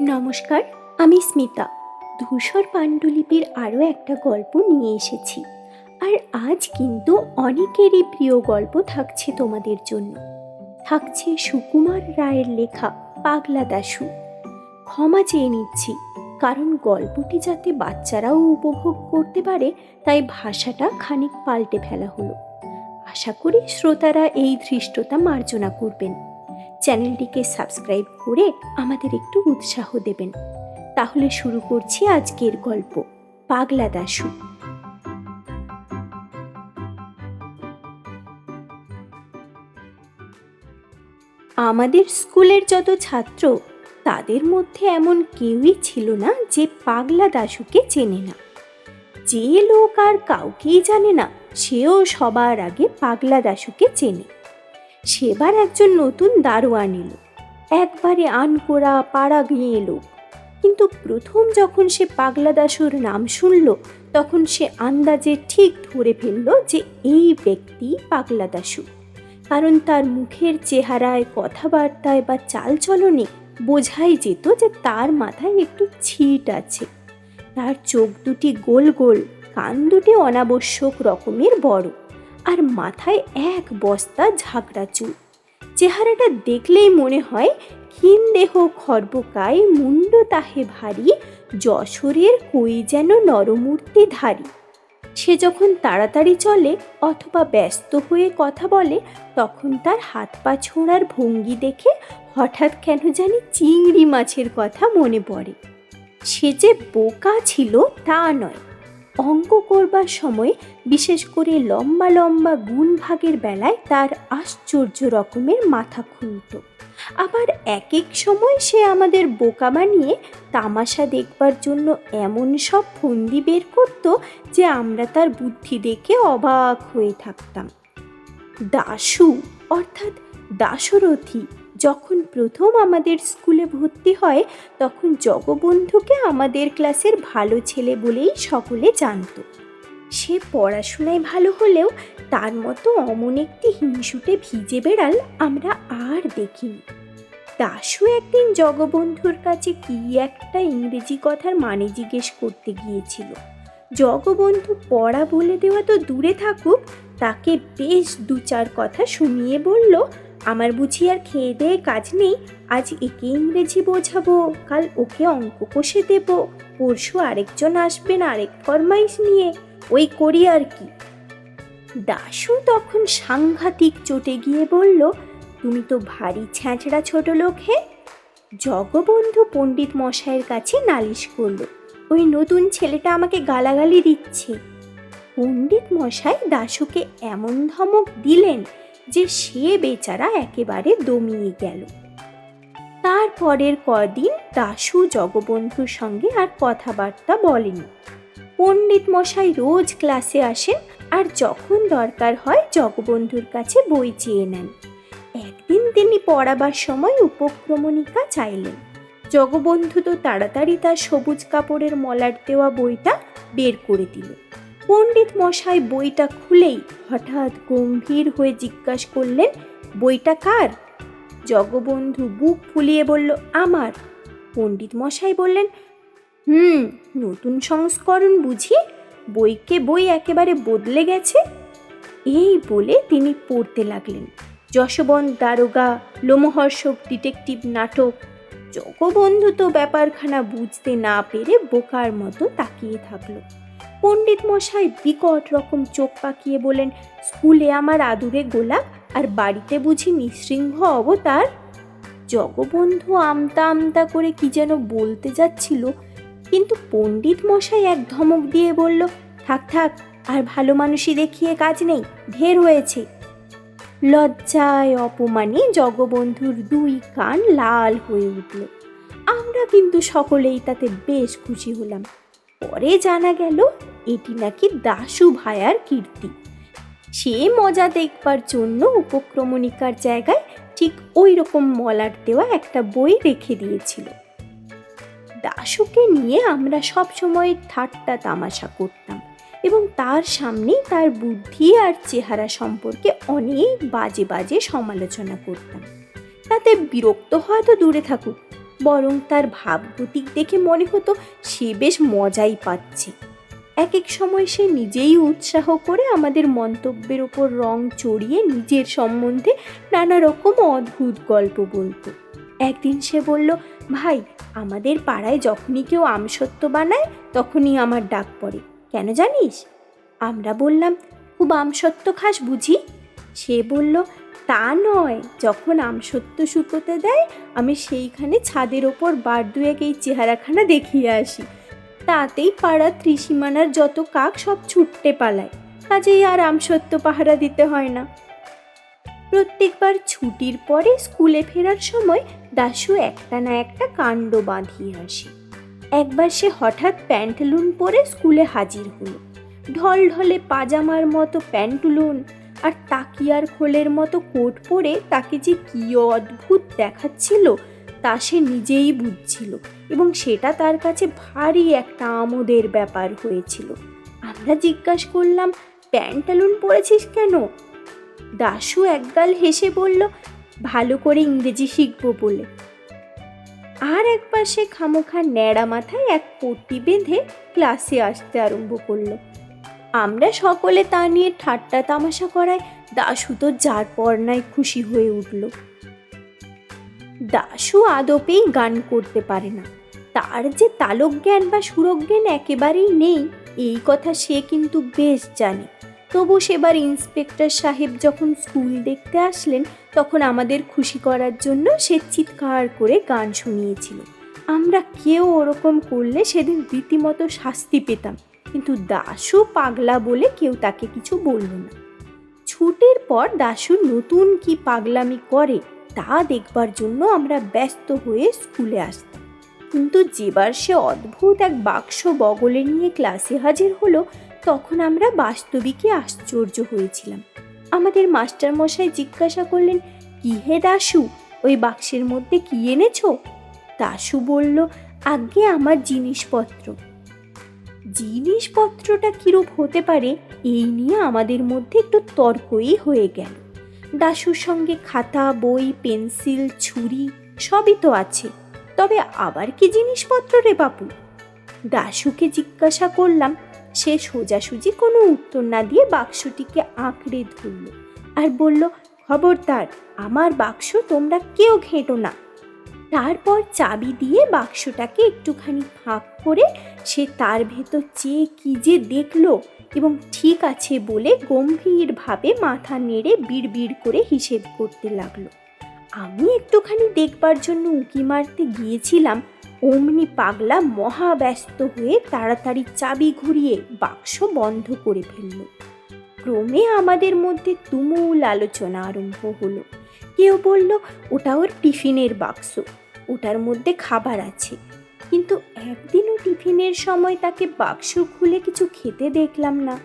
নমস্কার, আমি স্মিতা। ধূসর পাণ্ডুলিপির আরও একটা গল্প নিয়ে এসেছি। আর আজ কিন্তু অনেকেরই প্রিয় গল্প থাকছে তোমাদের জন্য। থাকছে সুকুমার রায়ের লেখা পাগলা দাশু। ক্ষমা চেয়ে নিচ্ছি, কারণ গল্পটি যাতে বাচ্চারাও উপভোগ করতে পারে, তাই ভাষাটা খানিক পাল্টে ফেলা হলো। আশা করি শ্রোতারা এই ধৃষ্টতা মার্জনা করবেন। চ্যানেলটিকে সাবস্ক্রাইব করে আমাদের একটু উৎসাহ দেবেন। তাহলে শুরু করছি আজকের গল্প, পাগলা দাশু। আমাদের স্কুলের যত ছাত্র, তাদের মধ্যে এমন কেউই ছিল না যে পাগলা দাশুকে চেনে না। যে লোক আর কাউকেই জানে না, সেও সবার আগে পাগলা দাশুকে চেনে। সেবার একজন নতুন দারোয়ান এলো। একবারে আনকোড়া পাড়া গিয়ে এলো। কিন্তু প্রথম যখন সে পাগলা দাসুর নাম শুনল, তখন সে আন্দাজে ঠিক ধরে ফেলল যে এই ব্যক্তি পাগলা দাসু। কারণ তার মুখের চেহারায় কথাবার্তায় বা চালচলনে বোঝাই যেত যে তার মাথায় একটু ছিট আছে। তার চোখ দুটি গোল গোল, কান দুটি অনাবশ্যক রকমের বড়। আর মাথায় এক বস্তা ঝাঁকড়া চুল। চেহারাটা দেখলেই মনে হয় ক্ষীণ দেহ খর্বকায় মুন্ড তাহে ভারী, যশোরের কই যেন নরমূর্তি ধারী সে যখন তাড়াতাড়ি চলে অথবা ব্যস্ত হয়ে কথা বলে, তখন তার হাত পা ছোঁড়ার ভঙ্গি দেখে হঠাৎ কেন জানি চিংড়ি মাছের কথা মনে পড়ে। সে যে বোকা ছিল তা নয়। অঙ্ক করবার সময় বিশেষ করে লম্বা লম্বা গুণ ভাগের বেলায় তার আশ্চর্য রকমের মাথা খুলত। আবার এক এক সময় সে আমাদের বোকা বানিয়ে তামাশা দেখবার জন্য এমন সব ফন্দি বের করত যে আমরা তার বুদ্ধি দেখে অবাক হয়ে থাকতাম। দাশু অর্থাৎ দাশরথী যখন প্রথম আমাদের স্কুলে ভর্তি হয়, তখন জগবন্ধুকে আমাদের ক্লাসের ভালো ছেলে বলেই সকলে জানত। সে পড়াশোনায় ভালো হলেও তার মতো অমন একটি হিংসুটে ভিজে বেড়াল আমরা আর দেখিনি। দাসু একদিন জগবন্ধুর কাছে কি একটা ইংরেজি কথার মানে জিজ্ঞেস করতে গিয়েছিল। জগবন্ধু পড়া বলে দেওয়া তো দূরে থাকুক, তাকে বেশ দু চার কথা শুনিয়ে বলল আমার বুঝি আর খেয়ে দেয়ে কাজ নেই, আজ একে ইংরেজি বোঝাবো, কাল ওকে অঙ্ক কষে দেব, পরশু আরেকজন আসবেন আরেক ফরমাইশ নিয়ে, ওই করি আর কি। দাশু তখন সাংঘাতিক চটে গিয়ে বলল, তুমি তো ভারী ছ্যাঁচড়া ছোট লোক। হে জগবন্ধু পণ্ডিত মশাইয়ের কাছে নালিশ করল, ওই নতুন ছেলেটা আমাকে গালাগালি দিচ্ছে। পণ্ডিত মশাই দাশুকে এমন ধমক দিলেন যে সে বেচারা একেবারে দমিয়ে গেল। তারপরের কদিন দাশু জগবন্ধুর সঙ্গে আর কথাবার্তা বলেনি। পণ্ডিত মশাই রোজ ক্লাসে আসেন আর যখন দরকার হয় জগবন্ধুর কাছে বই চেয়ে নেন। একদিন তিনি পড়াবার সময় উপক্রমণিকা চাইলেন। জগবন্ধু তো তাড়াতাড়ি তার সবুজ কাপড়ের মলাট দেওয়া বইটা বের করে দিল পণ্ডিত মশাই বইটা খুলেই হঠাৎ গম্ভীর হয়ে জিজ্ঞাসা করলেন, বইটা কার? জগবন্ধু বুক ফুলিয়ে বলল, আমার। পণ্ডিত মশাই বললেন, হুম, নতুন সংস্করণ বুঝি? বইকে বই একেবারে বদলে গেছে? এই বলে তিনি পড়তে লাগলেন। যশবন্ত দারোগা, লোমহর্ষক ডিটেকটিভ নাটক, জগবন্ধু তো ব্যাপারখানা বুঝতে না পেরে বোকার মতো তাকিয়ে থাকল। পণ্ডিত মশাই বিকট রকম চোখ পাকিয়ে বলেন স্কুলে আমার আদুরে গোলাপ আর বাড়িতে বুঝি নিঃসৃঙ্গ অবতার? জগবন্ধু আমতা আমতা করে কি যেন বলতে যাচ্ছিল। কিন্তু পণ্ডিত মশাই এক ধমক দিয়ে বলল, থাক থাক, আর ভালো মানুষই দেখিয়ে কাজ নেই, ঢের হয়েছে। লজ্জায় অপমানে জগবন্ধুর দুই কান লাল হয়ে উঠল। আমরা কিন্তু সকলেই তাতে বেশ খুশি হলাম। পরে জানা গেল এটি নাকি দাশু ভায়ার কীর্তি। সে মজা দেখবার জন্য উপক্রমণিকার জায়গায় ঠিক ওই রকম মলার দেওয়া একটা বই রেখে দিয়েছিল। দাশুকে নিয়ে আমরা সব সময় ঠাট্টা তামাশা করতাম এবং তার সামনেই তার বুদ্ধি আর চেহারা সম্পর্কে অনেক বাজে বাজে সমালোচনা করতাম। তাতে বিরক্ত হওয়া তো দূরে থাকুক। বরং তার ভাবগতিক দেখে মনে হতো সে বেশ মজাই পাচ্ছে। এক এক সময় সে নিজেই উৎসাহ করে আমাদের মন্তব্যের ওপর রং চড়িয়ে নিজের সম্বন্ধে নানা রকম অদ্ভুত গল্প বলতো। একদিন সে বলল, ভাই, আমাদের পাড়ায় যখনই কেউ আমসত্ব বানায়, তখনই আমার ডাক পড়ে। কেন জানিস? আমরা বললাম, খুব আমসত্ব খাস বুঝি? সে বলল তা নয়, যখন আমসত্ব শুকোতে দেয়, আমি সেইখানে ছাদের ওপর বার দুয়েক এই চেহারাখানা দেখিয়ে আসি। তাতেই পাড়া ত্রিসীমানার যত কাক সব ছুটতে পালায়। কাজেই আর আমসত্ব পাহারা দিতে হয় না। প্রত্যেকবার ছুটির পরে স্কুলে ফেরার সময় দাশু একটা না একটা কাণ্ড বাঁধিয়ে আসে। একবার সে হঠাৎ প্যান্টলুন পরে স্কুলে হাজির হলো। ঢল ঢলে পাজামার মতো প্যান্টুলুন আর তাকিয়ার খোলের মতো কোট পরে তাকে যে কী অদ্ভুত দেখাচ্ছিল, তা সে নিজেই বুঝছিল এবং সেটা তার কাছে ভারী একটা আমোদের ব্যাপার হয়েছিল। আমরা জিজ্ঞাসা করলাম, প্যান্টালুন পরেছিস কেন? দাশু একগাল হেসে বলল, ভালো করে ইংরেজি শিখব বলে। আর একবার সে খামোখা ন্যাড়া মাথায় এক পট্টি বেঁধে ক্লাসে আসতে আরম্ভ করল। আমরা সকলে তা নিয়ে ঠাট্টা তামাশা করায় দাশু তো যার পর্নায় খুশি হয়ে উঠল। দাশু আদপেই গান করতে পারে না। তার যে তালক জ্ঞান বা সুরজ্ঞান একেবারেই নেই, এই কথা সে কিন্তু বেশ জানে। তবু সেবার ইন্সপেক্টর সাহেব যখন স্কুল দেখতে আসলেন, তখন আমাদের খুশি করার জন্য সে চিৎকার করে গান শুনিয়েছিল। আমরা কেউ ওরকম করলে সেদিন রীতিমতো শাস্তি পেতাম। কিন্তু দাশু পাগলা বলে কেউ তাকে কিছু বলল না। ছুটির পর দাশু নতুন কি পাগলামি করে তা দেখবার জন্য আমরা ব্যস্ত হয়ে স্কুলে আসতাম। কিন্তু যেবার সে অদ্ভুত এক বাক্স বগলে নিয়ে ক্লাসে হাজির হলো, তখন আমরা বাস্তবিকই আশ্চর্য হয়েছিলাম। আমাদের মাস্টার মশাই জিজ্ঞাসা করলেন, কি হে দাশু, ওই বাক্সের মধ্যে কি এনেছো? দাশু বলল আগে আমার জিনিসপত্র। জিনিসপত্রটা কীরূপ হতে পারে, এই নিয়ে আমাদের মধ্যে একটু তর্কই হয়ে গেল। দাশুর সঙ্গে খাতা, বই, পেন্সিল, ছুরি সবই তো আছে। তবে আবার কি জিনিসপত্র রে বাপু? দাশুকে জিজ্ঞাসা করলাম, সে সোজাসুজি কোনো উত্তর না দিয়ে বাক্সটিকে আঁকড়ে ধরল আর বলল, খবরদার, আমার বাক্স তোমরা কেউ ঘেঁটো না। তারপর চাবি দিয়ে বাক্সটাকে একটুখানি ফাঁক করে সে তার ভেতর চেয়ে কি যে দেখল এবং ঠিক আছে বলে গম্ভীরভাবে মাথা নেড়ে বিড়বিড় করে হিসেব করতে লাগল। আমি একটুখানি দেখবার জন্য উঁকি মারতে গিয়েছিলাম, অমনি পাগলা মহা ব্যস্ত হয়ে তাড়াতাড়ি চাবি ঘুরিয়ে বাক্স বন্ধ করে ফেলল। ক্রমে আমাদের মধ্যে তুমুল আলোচনা আরম্ভ হলো। কেউ বলল, ওটা ওর টিফিনের বাক্স। ওটার মধ্যে খাবার আছে। কিন্তু একদিনও টিফিনের সময় তাকে বাক্স খুলে কিছু খেতে দেখলাম না।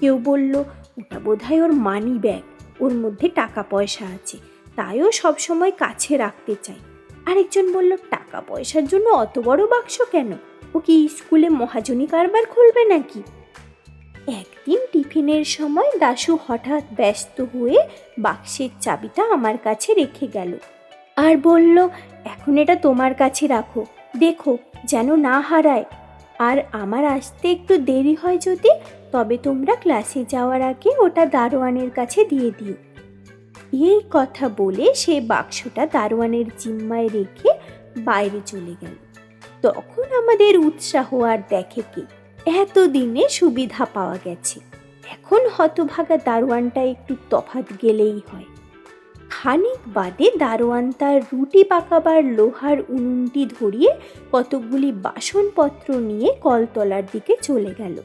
কেউ বলল, ওটা বোধহয় ওর মানি ব্যাগ ওর মধ্যে টাকা পয়সা আছে তাইও সবসময় কাছে রাখতে চাই আরেকজন বলল টাকা পয়সার জন্য অত বড় বাক্স কেন? ও কি স্কুলে মহাজনী কারবার খুলবে নাকি? একদিন টিফিনের সময় দাশু হঠাৎ ব্যস্ত হয়ে বাক্সের চাবিটা আমার কাছে রেখে গেল। আর বলল, এখন এটা তোমার কাছে রাখো। দেখো, যেন না হারায়। আর আমার আসতে একটু দেরি হয় যদি, তবে তোমরা ক্লাসে যাওয়ার আগে ওটা দারোয়ানের কাছে দিয়ে দিও এই কথা বলে সে বাক্সটা দারোয়ানের জিম্মায় রেখে বাইরে চলে গেল। তখন আমাদের উৎসাহ আর দেখে কে? এতদিনে সুবিধা পাওয়া গেছে। এখন হতভাগা দারোয়ানটা একটু তফাত গেলেই হয়। খানিক বাদে দারোয়ান তার রুটি পাকাবার লোহার উনুনটি ধরিয়ে কতকগুলি বাসনপত্র নিয়ে কলতলার দিকে চলে গেল।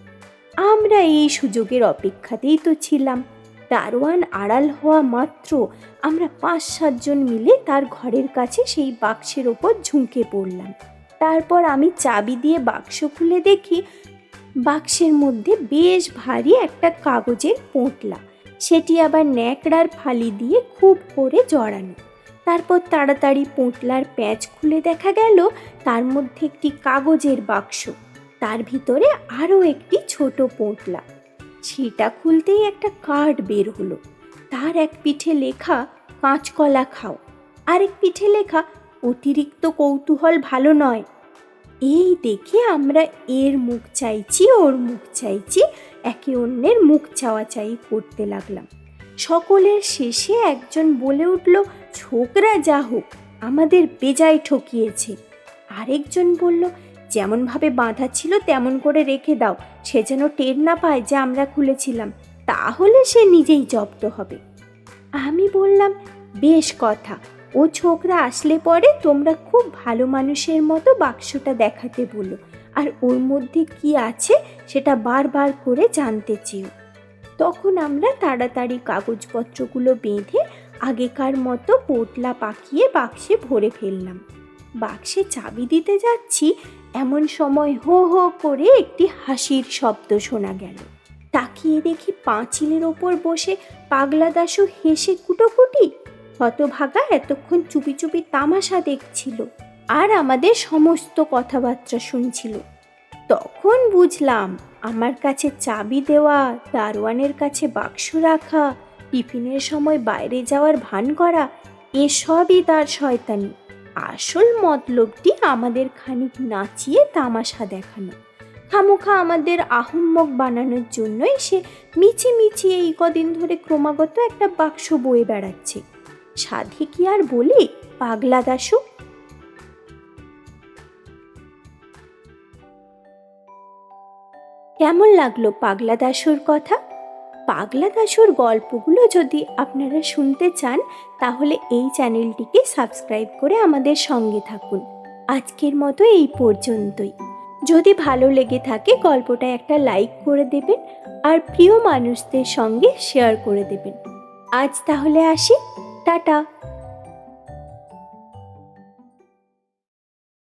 আমরা এই সুযোগের অপেক্ষাতেই তো ছিলাম। দারোয়ান আড়াল হওয়া মাত্র আমরা পাঁচ সাতজন মিলে তার ঘরের কাছে সেই বাক্সের ওপর ঝুঁকে পড়লাম। তারপর আমি চাবি দিয়ে বাক্স খুলে দেখি বাক্সের মধ্যে বেশ ভারী একটা কাগজের পোঁটলা। সেটি আবার ন্যাকড়ার ফালি দিয়ে খুব করে জড়ানো। তারপর তাড়াতাড়ি পোঁটলার প্যাঁচ খুলে দেখা গেল, তার মধ্যে একটি কাগজের বাক্স, তার ভিতরে আরও একটি ছোট পোঁটলা। সেটা খুলতেই একটা কার্ড বের হলো। তার এক পিঠে লেখা, কাঁচকলা খাও। আরেক পিঠে লেখা, অতিরিক্ত কৌতূহল ভালো নয়। এই দেখে আমরা এর মুখ চাইছি, ওর মুখ চাইছি একে অন্যের মুখ চাওয়াচাই করতে লাগলাম। সকলের শেষে একজন বলে উঠল, ছোকরা যা হোক, আমাদের বেজায় ঠকিয়েছে। আরেকজন বলল, যেমনভাবে বাঁধা ছিল তেমন করে রেখে দাও, সে যেন টের না পায় যে আমরা খুলেছিলাম, তাহলে সে নিজেই জব্দ হবে। আমি বললাম, বেশ কথা ও ছোকরা আসলে পরে তোমরা খুব ভালো মানুষের মতো বাক্সটা দেখাতে বলো। আর ওর মধ্যে কি আছে সেটা বারবার করে জানতে চেয়েও তখন আমরা তাড়াতাড়ি কাগজপত্রগুলো বেঁধে আগেকার মতো পোটলা পাকিয়ে বাক্সে ভরে ফেললাম। বাক্সে চাবি দিতে যাচ্ছি, এমন সময় হো হো করে একটি হাসির শব্দ শোনা গেল। তাকিয়ে দেখি পাঁচিলের ওপর বসে পাগলা দাশু হেসে কুটোকুটি হতভাগা এতক্ষণ চুপি চুপি তামাশা দেখছিল আর আমাদের সমস্ত কথাবার্তা শুনছিল। তখন বুঝলাম আমার কাছে চাবি দেওয়া, দারোয়ানের কাছে বাক্স রাখা, টিফিনের সময় বাইরে যাওয়ার ভান করা, এসবই তার শয়তানি। আসল মতলবটি আমাদের খানিক নাচিয়ে তামাশা দেখানো। খামোখা আমাদের আহম্মক বানানোর জন্যই সে মিছি মিছি এই কদিন ধরে ক্রমাগত একটা বাক্স বয়ে বেড়াচ্ছে। সাধে কি আর বলি, পাগলা দাসু কেমন লাগল পাগলা দাসুর কথা? পাগলা দাসুর গল্পগুলো যদি আপনারা শুনতে চান, তাহলে এই চ্যানেলটিকে সাবস্ক্রাইব করে আমাদের সঙ্গে থাকুন। আজকের মতো এই পর্যন্তই। যদি ভালো লেগে থাকে গল্পটা একটা লাইক করে দেবেন আর প্রিয় মানুষদের সঙ্গে শেয়ার করে দেবেন। আজ তাহলে আসি। টাটা।